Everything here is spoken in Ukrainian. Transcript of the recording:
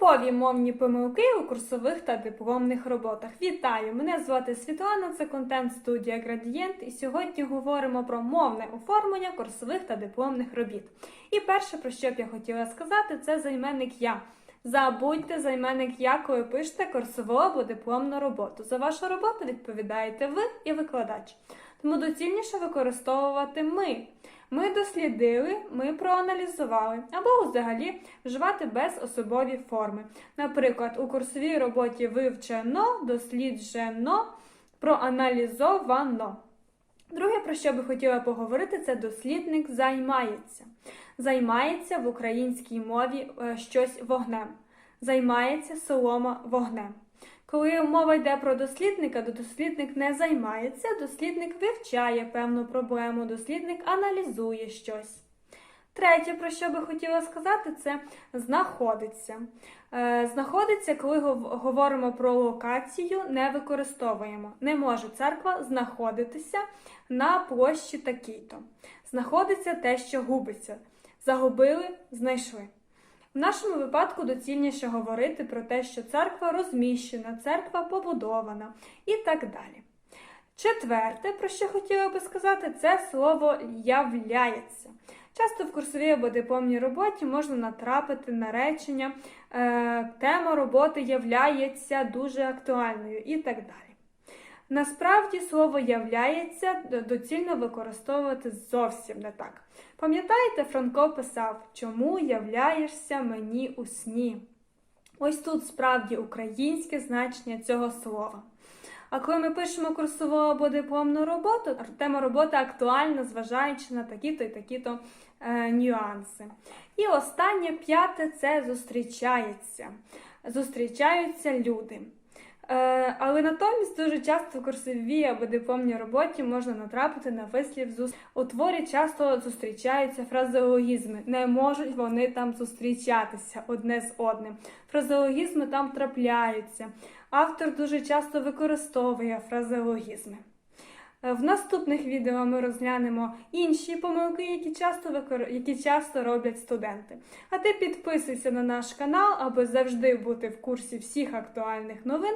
Типові мовні помилки у курсових та дипломних роботах. Вітаю! Мене звати Світлана, це контент студія Градієнт, і сьогодні говоримо про мовне оформлення курсових та дипломних робіт. І перше, про що б я хотіла сказати, це займенник я. Забудьте займенник я, коли пишете курсову або дипломну роботу. За вашу роботу відповідаєте ви і викладач. Тому доцільніше використовувати ми. Ми дослідили, ми проаналізували, або взагалі вживати безособові форми. Наприклад, у курсовій роботі вивчено, досліджено, проаналізовано. Друге, про що би хотіла поговорити, це дослідник займається. Займається в українській мові е, щось вогнем. Займається солома вогнем. Коли мова йде про дослідника, то дослідник не займається, дослідник вивчає певну проблему, дослідник аналізує щось. Третє, про що би хотіла сказати, це знаходиться. Е, знаходиться, коли говоримо про локацію, не використовуємо. Не може церква знаходитися на площі такій-то. Знаходиться те, що губиться. Загубили, знайшли. В нашому випадку доцільніше говорити про те, що церква розміщена, церква побудована і так далі. Четверте, про що хотіла би сказати, це слово являється. Часто в курсовій або дипломній роботі можна натрапити на речення е, тема роботи являється дуже актуальною і так далі. Насправді слово являється доцільно використовувати зовсім не так. Пам'ятаєте, Франко писав, чому являєшся мені у сні? Ось тут справді українське значення цього слова. А коли ми пишемо курсову або дипломну роботу, тема роботи актуальна, зважаючи на такі-то і такі-то е, нюанси. І останнє п'яте це зустрічається. Зустрічаються люди. Е, але натомість дуже часто в курсовій або дипломній роботі можна натрапити на вислів зус... У творі часто зустрічаються фразеологізми. Не можуть вони там зустрічатися одне з одним. Фразеологізми там трапляються. Автор дуже часто використовує фразеологізми. Е, В наступних відео ми розглянемо інші помилки, які часто, викор... які часто роблять студенти. А ти підписуйся на наш канал, аби завжди бути в курсі всіх актуальних новин.